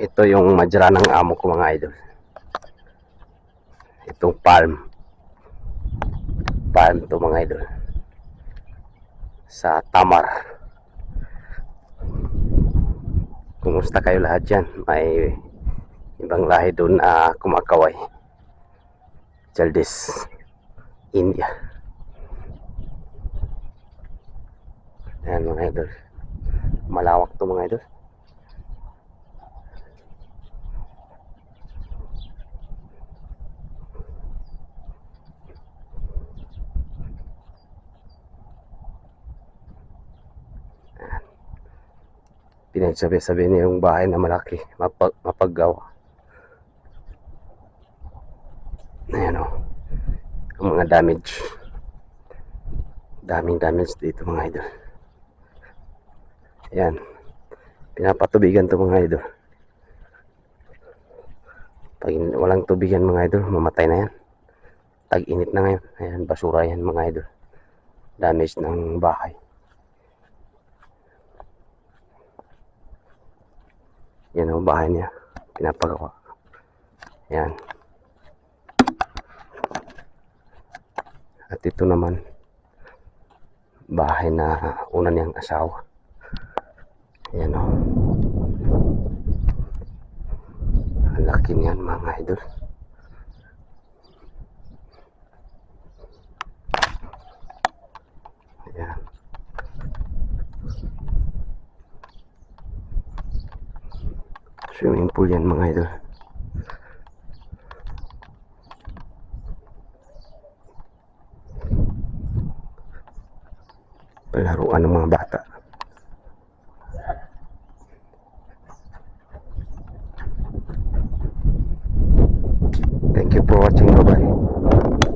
Ito yung madra ng amo ko mga idol. Itong palm. Palm to mga idol. Sa Tamar. Kumusta kayo lahat dyan? May ibang lahi doon na kumakaway. Chaldes. India. Ayan mga idol. Malawak to mga idol. Pinagsabi-sabi niya yung bahay na malaki, mapag, mapaggawa. Ayan o. Ang mga damage. Daming damage dito mga idol. Ayan. Pinapatubigan to mga idol. Pag walang tubigan mga idol, mamatay na yan. Tag-init na ngayon. Ayan, basura yan mga idol. Damage ng bahay. Yan ang bahay niya. Pinapagawa. Yan. At ito naman, bahay na una niyang asawa. Yan o. Ang laki niyan mga idol. Ayan. Swimming pool yan mga idol. Palaruan ng mga bata. Thank you for watching. Bye-bye.